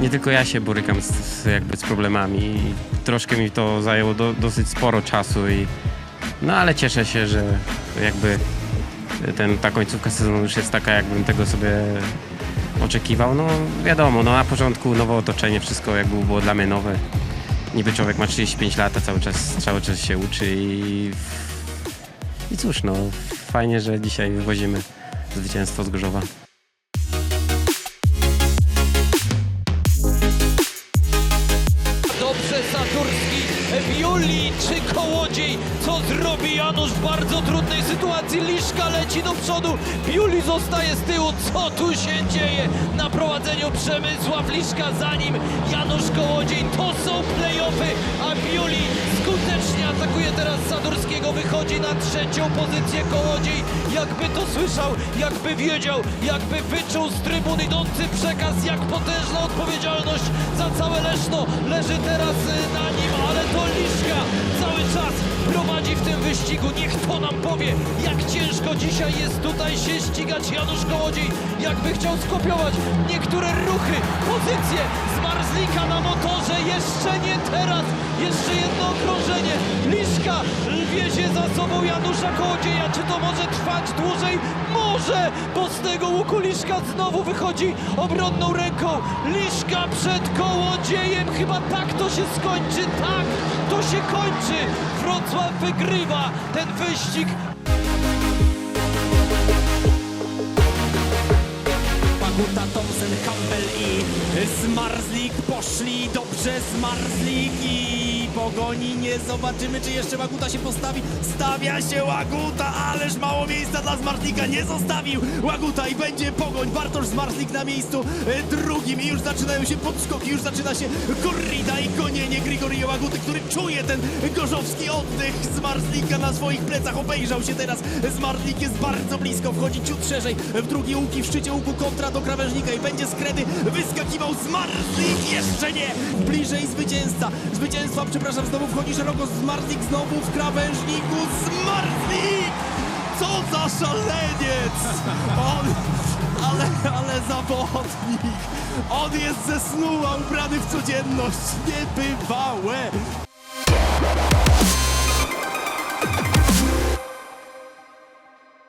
nie tylko ja się borykam z, z, jakby z problemami i troszkę mi to zajęło do, dosyć sporo czasu i no ale cieszę się, że jakby ten, ta końcówka sezonu już jest taka, jakbym tego sobie oczekiwał. No wiadomo, no na początku nowe otoczenie, wszystko jakby było dla mnie nowe. Niby człowiek ma 35 lat, a cały czas, cały czas się uczy i, i cóż, no fajnie, że dzisiaj wywozimy zwycięstwo z Gorzowa. Dobrze Saturski, Biuli czy Kołodziej. Co zrobi Janusz w bardzo trudnej sytuacji? Liszka leci do przodu, Biuli zostaje z tyłu. Co tu się dzieje na prowadzeniu Przemysław Liszka za nim Janusz Kołodziej. To są play-offy, teraz Sadurskiego. Wychodzi na trzecią pozycję Kołodziej. Jakby to słyszał, jakby wiedział, jakby wyczuł z trybun idący przekaz, jak potężna odpowiedzialność za całe Leszno leży teraz y, na nim, ale to Liszka cały czas prowadzi w tym wyścigu. Niech to nam powie, jak ciężko dzisiaj jest tutaj się ścigać Janusz Kołodziej, jakby chciał skopiować niektóre ruchy, pozycje z Marzlika na motorze. Jeszcze nie teraz, jeszcze jedno okrążenie. Wiezie za sobą Janusza Kołodzieja. Czy to może trwać dłużej? Może, bo z tego łuku Liszka znowu wychodzi obronną ręką. Liszka przed Kołodziejem. Chyba tak to się skończy. Tak, to się kończy. Wrocław wygrywa ten wyścig. Paguta, Thompson, Campbell i Zmarzlik poszli dobrze, Zmarzlik i pogoni nie zobaczymy, czy jeszcze Łaguta się postawi. Stawia się Łaguta, ależ mało miejsca dla Zmarzlika nie zostawił. Łaguta i będzie pogoń. Bartosz Zmarzlik na miejscu e, drugim i już zaczynają się podskoki, już zaczyna się korrida i Grigoria Łaguty, który czuje ten gorzowski oddech Zmarzlika na swoich plecach. Obejrzał się teraz. Zmarzlik jest bardzo blisko, wchodzi ciut szerzej w drugie łuki, w szczycie łuku kontra do krawężnika i będzie z kredy wyskakiwał Zmarzlik. Jeszcze nie! Bliżej zwycięzca. Zwycięstwa, przepraszam, znowu wchodzi szeroko Zmarzlik, znowu w krawężniku. Zmarzlik! Co za szaleniec! On, ale, ale zawodnik! On jest ze snu, a ubrany w codzienność. Niebywałe!